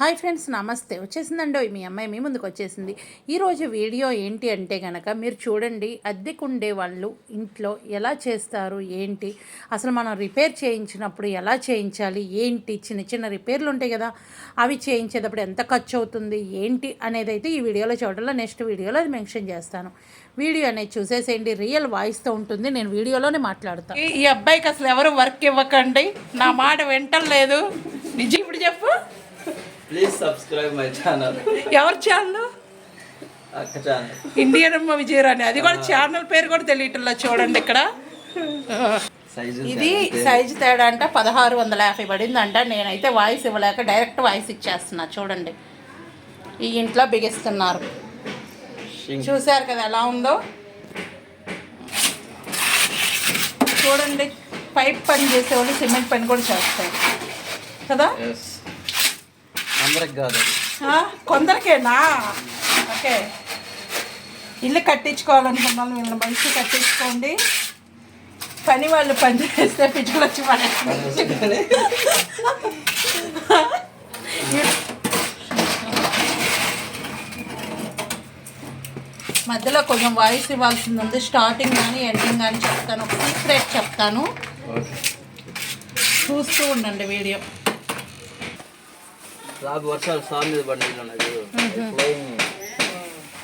Hi friends నమస్తే. వచ్చేసిందండి మీ అమ్మాయి మీ ముందుకు వచ్చేసింది. ఈరోజు వీడియో ఏంటి అంటే కనుక మీరు చూడండి అద్దెకుండే వాళ్ళు ఇంట్లో ఎలా చేస్తారు ఏంటి? అసలు మనం రిపేర్ చేయించినప్పుడు ఎలా చేయించాలి ఏంటి? చిన్న చిన్న రిపేర్లు ఉంటాయి కదా అవి చేయించేటప్పుడు ఎంత ఖర్చు అవుతుంది ఏంటి అనేది అయితే ఈ వీడియోలో చూడాలో నెక్స్ట్ వీడియోలో అది మెన్షన్ చేస్తాను. వీడియో అనేది చూసేసేయండి రియల్ వాయిస్తో ఉంటుంది నేను వీడియోలోనే మాట్లాడతాను ఈ అబ్బాయికి అసలు ఎవరు వర్క్ ఇవ్వకండి నా మాట వింటలేదు నిజం ఇప్పుడు చెప్పు. ప్లీజ్ సబ్స్క్రైబ్ మై ఛానల్ ఎవరి ఛానల్ అక్క ఛానల్ ఇండియన్ అమ్మ విజయరాణి. అది కూడా ఛానల్ పేరు కూడా తెలియటంలో చూడండి ఇక్కడ. ఇది సైజు తేడా అంట పదహారు వందల యాభై పడిందంట. నేనైతే వాయిస్ ఇవ్వలేక డైరెక్ట్ వాయిస్ ఇచ్చేస్తున్నా. చూడండి. ఈ ఇంట్లో బిగిస్తున్నారు. చూశారు కదా ఎలా ఉందో? చూడండి. పైప్ పని చేసేవాళ్ళు సిమెంట్ పని కూడా చేస్తారు. కదా? ఎస్ అందరికి కాదు కొందరికేనా? ఓకే. ఇల్లు కట్టించుకోవాలనుకున్న వాళ్ళు వీళ్ళని మంచి కట్టించుకోండి. పని వాళ్ళు పని చేస్తే పిచ్చుకలు వచ్చి మధ్యలో కొంచెం వాయిస్ ఇవ్వాల్సింది ఉంది. స్టార్టింగ్ కానీ ఎండింగ్ కానీ చెప్తాను. ఒక సీక్రెట్ చెప్తాను. చూస్తూ ఉండండి వీడియో. స్లాబ్ వర్షాలు స్లాబ్ మీద ఫ్లోయింగ్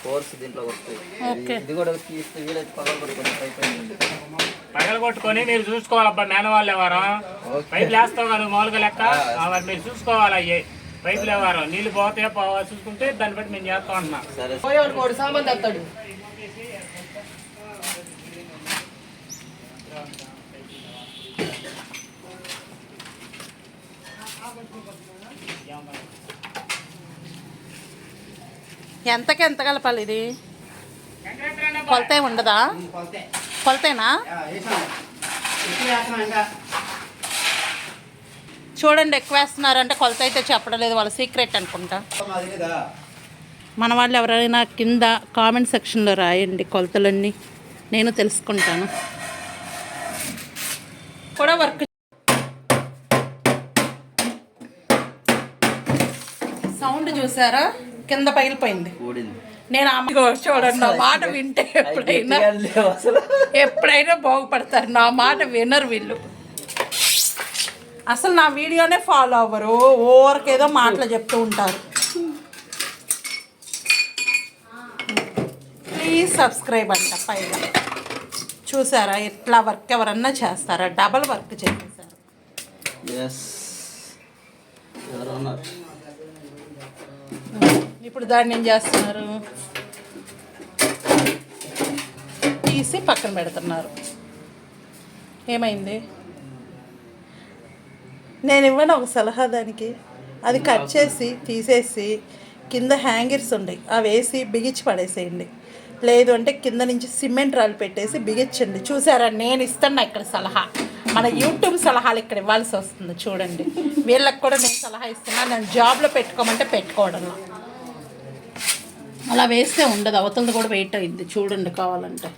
ఫోర్స్ దీంట్లో వస్తాయి ఓకే. ఇది కూడా తీస్తే వీలైతే పగలు అయిపోయింది పగలు కొట్టుకొని మీరు చూసుకోవాలబ్బా మేనవాళ్ళు ఎవరు ఓకే. పైపులు వేస్తావు కదా మామూలుగా లెక్క? మరి మీరు చూసుకోవాలి అయ్యి. పైపులు ఎవరు నీళ్ళు పోతే పోవా చూసుకుంటే దాన్ని బట్టి మేము చేస్తాం అంటున్నా సరే. ఎంతకి ఎంత కలపాలి ఇది? కొలత ఉండదా? కొలతేనా? చూడండి ఎక్కువ వేస్తున్నారంటే కొలత అయితే చెప్పడం లేదు వాళ్ళ సీక్రెట్ అనుకుంటా. మన వాళ్ళు ఎవరైనా కింద కామెంట్ సెక్షన్లో రాయండి కొలతలన్నీ. నేను తెలుసుకుంటాను. కూడా వర్క్ సౌండ్ చూసారా? కింద పగిలిపోయింది. నేను అమ్మ చూడండి నా మాట వింటే ఎప్పుడైనా ఎప్పుడైనా బాగుపడతారు. నా మాట వినరు వీళ్ళు. అసలు నా వీడియోనే ఫాలో అవ్వరు. ఓవర్కేదో మాటలు చెప్తూ ఉంటారు. ప్లీజ్ సబ్స్క్రైబ్ అంట పైగా చూసారా? ఇట్లా వర్క్ ఎవరన్నా చేస్తారా? డబల్ వర్క్ చేసేసారు. ఇప్పుడు దాన్ని ఏం చేస్తున్నారు? తీసి పక్కన పెడుతున్నారు. ఏమైంది? నేను ఇవ్వను ఒక సలహా దానికి. అది కట్ చేసి తీసేసి కింద హ్యాంగర్స్ ఉన్నాయి అవి వేసి బిగించి పడేసేయండి. లేదు అంటే కింద నుంచి సిమెంట్ రాళ్ళు పెట్టేసి బిగించండి. చూసారా? నేను ఇస్తున్నా ఇక్కడ సలహా. మన యూట్యూబ్ సలహాలు ఇక్కడ ఇవ్వాల్సి వస్తుంది. చూడండి. వీళ్ళకి కూడా నేను సలహా ఇస్తున్నా. నేను జాబ్లో పెట్టుకోమంటే పెట్టుకోవడంలో. అలా వేస్తే ఉండదు. అవతలది కూడా వెయిట్ అయింది చూడండి కావాలంటే.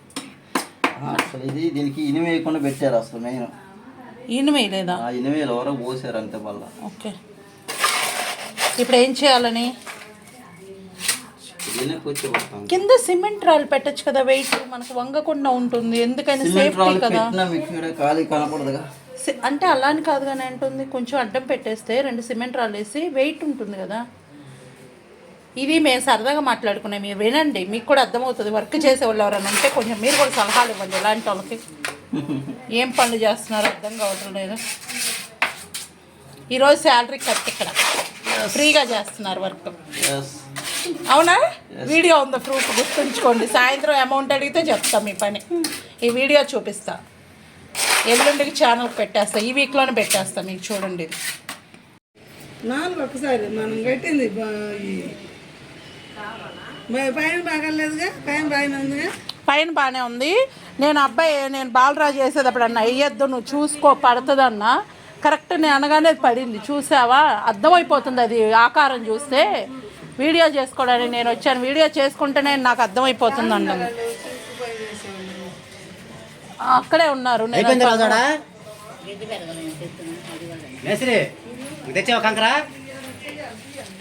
అసలు ఇది దీనికి ఇనిమి వేయకుండా పెట్టారు అసలు మెయిన్ ఈయన లేదా ఆ ఇనిమేలు ఎవరో పోసారు అంతే మళ్ళా. ఓకే. ఇప్పుడు ఏం చేయాలని? కింద సిమెంట్ రాళ్ళు పెట్టచ్చు కదా వెయిట్ మనకు వంగకుండా ఉంటుంది. ఎందుకని? సేఫ్టీ కదా. అంటే అలా అని కాదు కానీ అంటుంది. కొంచెం అడ్డం పెట్టేస్తే రెండు సిమెంట్ రాళ్ళు వేసి వెయిట్ ఉంటుంది కదా. ఇది మేము సరదాగా మాట్లాడుకున్నాం. మీరు వినండి మీకు కూడా అర్థమవుతుంది. వర్క్ చేసే వాళ్ళు ఎవరైనా ఉంటే కొంచెం మీరు కూడా సలహాలు ఇవ్వండి. ఇలాంటి వాళ్ళకి? ఏం పనులు చేస్తున్నారో అర్థం కావటం లేదు ఈరోజు శాలరీ కట్ ఇక్కడ. ఫ్రీగా చేస్తున్నారు వర్క్. అవునా? వీడియో ఉంది ప్రూఫ్ గుర్తుంచుకోండి. సాయంత్రం అమౌంట్ అడిగితే చెప్తా మీ పని. ఈ వీడియో చూపిస్తా. ఎల్లుండికి ఛానల్ పెట్టేస్తా. ఈ వీక్లోనే పెట్టేస్తా. మీకు చూడండి నాలుగు ఒకసారి మనం బా- పైన బాగలేదుగా? పైన బాగానే ఉందిగా? పైన బాగానే ఉంది. నేను అబ్బాయి నేను బాలరాజు వేసేటప్పుడు అన్న వేయద్దు నువ్వు చూసుకో పడుతుందన్న. కరెక్ట్ నేను అనగానే పడింది. చూసావా? అర్థమైపోతుంది అది ఆకారం చూస్తే. వీడియో చేసుకోవడానికి నేను వచ్చాను. వీడియో చేసుకుంటేనే నాకు అర్థమైపోతుంది అన్నాను అక్కడే ఉన్నారు. తెచ్చావు కంకరా?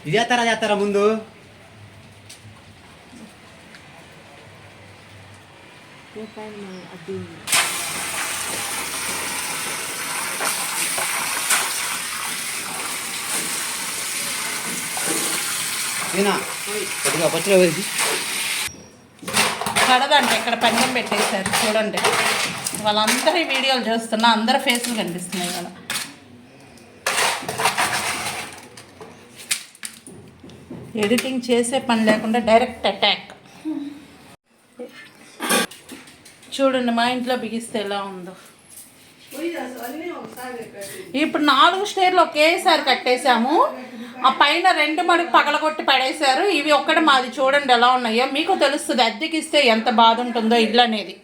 ఇది చేస్తారా చేస్తారా ముందు? ఏనా? కొద్దిగా పచ్చిగా వేసి కడదండి ఇక్కడ పందెం పెట్టేశారు చూడండి. వాళ్ళందరి వీడియోలు చూస్తున్నా అందరి ఫేస్లు కనిపిస్తున్నాయి కదా ఎడిటింగ్ చేసే పని లేకుండా డైరెక్ట్ అటాక్. చూడండి మా ఇంట్లో బిగిస్తే ఎలా ఉందో. ఇప్పుడు నాలుగు స్టేర్లు ఒకేసారి కట్టేశాము. ఆ పైన రెండు మడుగు పగలగొట్టి పడేశారు. ఇవి ఒక్కటి మాది చూడండి ఎలా ఉన్నాయో. మీకు తెలుస్తుంది అద్దెకి ఇస్తే ఎంత బాధ ఉంటుందో ఇల్లు అనేది.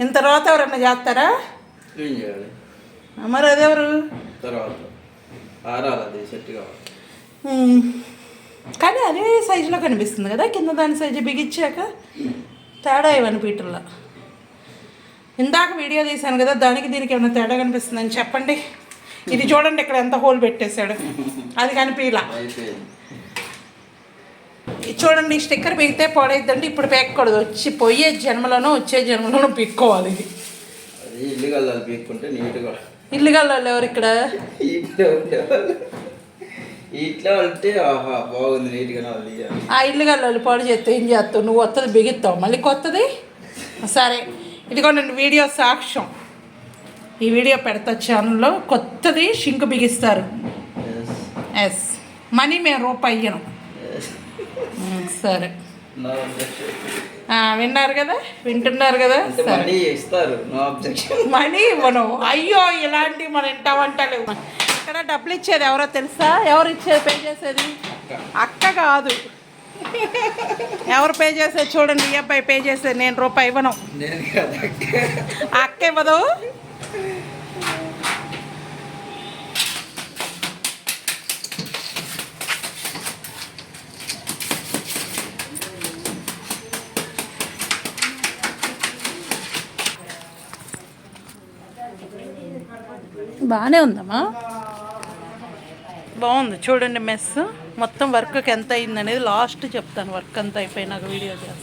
ఇంత తర్వాత ఎవరన్నా చేస్తారా? ఏం చేయాలి? మరి అదెవరు? తర్వాత. ఆరాలి అది సెట్ కావాలి. ఉమ్. కానీ అదే సైజులో కనిపిస్తుంది కదా. కింద దాని సైజు బిగించాక తేడా ఇవ్వను పీటల్లో ఇందాక వీడియో తీశాను కదా దానికి దీనికి ఏమైనా తేడా కనిపిస్తుందని చెప్పండి. ఇది చూడండి ఇక్కడ ఎంత హోల్ పెట్టేశాడు. అది కనిపించలా చూడండి స్టిక్కర్ పీకితే పాడైద్దంటే ఇప్పుడు పీక్కకూడదు వచ్చి పోయే జన్మలోనో వచ్చే జన్మలోనో పీక్కోవాలి ఇది. ఇల్లు పీక్కుంటే నీట్గా ఇల్లుగా ఎవరు ఇక్కడ? ఇంట్లో అంటే ఆహా బాగుంది తీయాలి. ఆ ఇల్లుగా పాడు చేస్తే ఏం చేస్తావు? నువ్వు వస్తుంది బిగిస్తావు మళ్ళీ కొత్తది? సరే. ఇదిగో నేను వీడియో సాక్ష్యం. ఈ వీడియో పెడతా ఛానల్లో కొత్తది షింక్ బిగిస్తారు. ఎస్ మనీ మేము రూపాయి ఇయ్యను. ఉమ్, సరే విన్నారు కదా? వింటున్నారు కదా? మనీ ఇస్తారు. మనీ ఇవ్వను. అయ్యో ఇలాంటివి మన వంటలు ఇక్కడ డబ్బులు ఇచ్చేది ఎవరో తెలుసా? ఎవరు ఇచ్చేది? పే చేసేది? అక్క కాదు. ఎవరు పే చేసేది చూడండి ఈ అబ్బాయి పే చేసేది నేను రూపాయి ఇవ్వను. అక్క. ఇవ్వదు. బాగానే ఉందమ్మా. బాగుంది చూడండి మెస్ మొత్తం వర్క్కి ఎంత అయింది అనేది లాస్ట్ చెప్తాను వర్క్ అంతా అయిపోయినాక వీడియో చేస్తాను